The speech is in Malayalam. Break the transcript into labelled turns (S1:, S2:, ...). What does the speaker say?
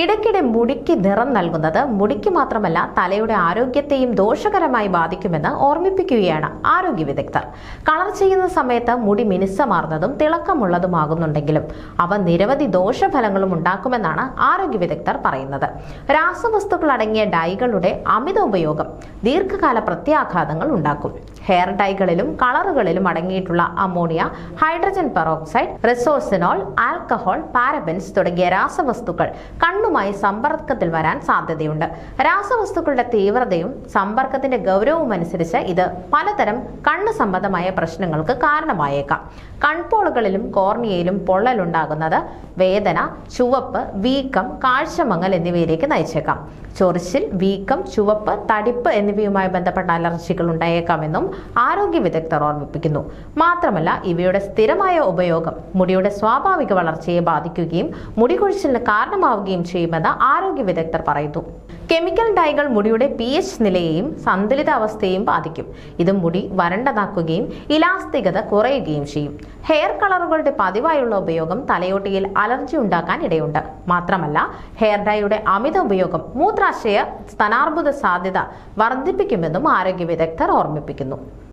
S1: ഇടയ്ക്കിടെ മുടിക്ക് നിറം നൽകുന്നത് മുടിക്ക് മാത്രമല്ല തലയുടെ ആരോഗ്യത്തെയും ദോഷകരമായി ബാധിക്കുമെന്ന് ഓർമ്മിപ്പിക്കുകയാണ് ആരോഗ്യ വിദഗ്ധർ. കളർ ചെയ്യുന്ന സമയത്ത് മുടി മിനുസമാർന്നതും തിളക്കമുള്ളതുമാകുന്നുണ്ടെങ്കിലും അവ നിരവധി ദോഷഫലങ്ങളും ഉണ്ടാക്കുമെന്നാണ് ആരോഗ്യ വിദഗ്ധർ പറയുന്നത്. രാസവസ്തുക്കൾ അടങ്ങിയ ഡൈകളുടെ അമിത ഉപയോഗം ദീർഘകാല പ്രത്യാഘാതങ്ങൾ ഉണ്ടാക്കും. ഹെയർ ഡൈകളിലും കളറുകളിലും അടങ്ങിയിട്ടുള്ള ammonia hydrogen peroxide resorcinol alcohol parabens തുടങ്ങിയ രാസവസ്തുക്കൾ കണ്ണുമായി സമ്പർക്കത്തിൽ വരാൻ സാധ്യതയുണ്ട്. രാസവസ്തുക്കളുടെ തീവ്രതയും സമ്പർക്കത്തിന്റെ ഗൗരവവും അനുസരിച്ച് ഇത് പലതരം കണ്ണ് സംബന്ധമായ പ്രശ്നങ്ങൾക്ക് കാരണമായേക്കാം. കൺപോളുകളിലും കോർണിയയിലും പൊള്ളലുണ്ടാകുന്നത് വേദന ചുവപ്പ് വീക്കം കാഴ്ചമങ്ങൽ എന്നിവയിലേക്ക് നയിച്ചേക്കാം. ചൊറിച്ചിൽ വീക്കം ചുവപ്പ് തടിപ്പ് എന്നിവയുമായി ബന്ധപ്പെട്ട അലർജികൾ ഉണ്ടായേക്കാമെന്നും ആരോഗ്യ വിദഗ്ധർ ഓർമ്മിപ്പിക്കുന്നു. മാത്രമല്ല ഇവയുടെ സ്ഥിരമായ ഉപയോഗം മുടിയുടെ സ്വാഭാവിക വളർച്ചയെ ബാധിക്കുകയും മുടി കൊഴിച്ചിലിന് കാരണമാവുകയും ചെയ്യുമെന്ന് ആരോഗ്യ വിദഗ്ധർ പറയുന്നു. കെമിക്കൽ ഡൈകൾ മുടിയുടെ പി എച്ച് നിലയെയും സന്തുലിതാവസ്ഥയെയും ബാധിക്കും. ഇത് മുടി വരണ്ടതാക്കുകയും ഇലാസ്തികത കുറയുകയും ചെയ്യും. ഹെയർ കളറുകളുടെ പതിവായുള്ള ഉപയോഗം തലയോട്ടിയിൽ അലർജി ഉണ്ടാക്കാൻ ഇടയുണ്ട്. മാത്രമല്ല ഹെയർ ഡൈയുടെ അമിത ഉപയോഗം മൂത്രാശയ സ്തനാർബുദ സാധ്യത വർദ്ധിപ്പിക്കുമെന്നും ആരോഗ്യ വിദഗ്ധർ ഓർമ്മിപ്പിക്കുന്നു.